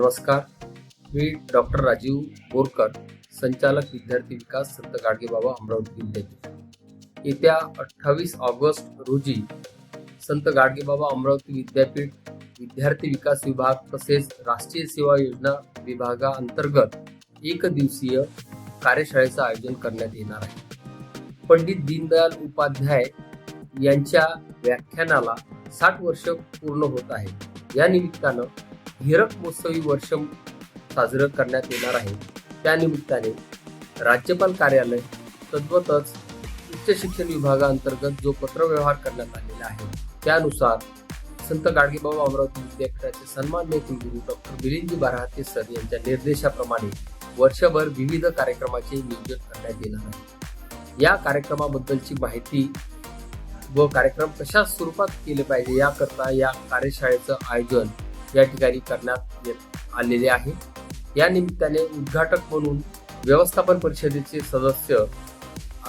नमस्कार. मी डॉक्टर राजीव बोरकर संचालक विद्यार्थी विकास संत गाडगेबाबा अमरावती विद्यापीठ. येत्या अठ्ठावीस ऑगस्ट रोजी संत गाडगेबाबा अमरावती विद्यापीठ विद्यार्थी विकास विभाग तसेच राष्ट्रीय सेवा योजना विभागाअंतर्गत एक दिवसीय कार्यशाळेचं आयोजन करण्यात येणार आहे. पंडित दीनदयाल उपाध्याय यांच्या व्याख्यानाला साठ वर्ष पूर्ण होत आहे. या निमित्तानं हिरक महोत्सवी वर्ष साजरं करण्यात येणार आहे. त्यानिमित्ताने राज्यपाल कार्यालय तद्वतच उच्च शिक्षण विभागाअंतर्गत जो पत्रव्यवहार करण्यात आलेला आहे त्यानुसार संत गाडगेबाबा अमरावती विद्यापीठाचे सन्मान्य कुलगुरू डॉक्टर मिलिंदजी बारहाते सर यांच्या निर्देशाप्रमाणे वर्षभर विविध कार्यक्रमाचे नियोजन करण्यात येणार आहे. या कार्यक्रमाबद्दलची माहिती व कार्यक्रम कशा स्वरूपात केले पाहिजे याकरता या कार्यशाळेचं आयोजन या ठिकाणी करण्यात येत आलेले आहे. या निमित्ताने उद्घाटक म्हणून व्यवस्थापन परिषदेचे सदस्य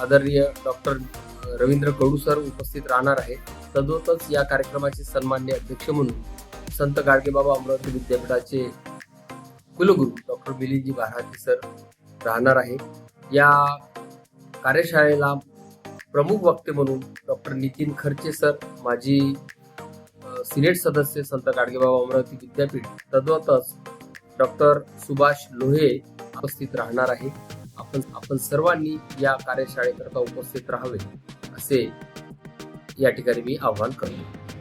आदरणीय डॉक्टर रवींद्र कडू सर उपस्थित राहणार आहे तदोतच या कार्यक्रमाचे सन्मान्य अध्यक्ष म्हणून संत गाडगेबाबा अमरावती विद्यापीठाचे कुलगुरू डॉक्टर मिलिंदजी बाराती सर राहणार आहे. या कार्यशाळेला प्रमुख वक्ते म्हणून डॉक्टर नितीन खर्चे सर माजी सिनेट सदस्य संत गाडगेबाबा अमरावती विद्यापीठ तद्वतच डॉक्टर सुभाष लोहे उपस्थित राहणार आहे. आपण आपण सर्वांनी या कार्यशाळेकरता उपस्थित राहावे असे या ठिकाणी मी आवाहन करतो.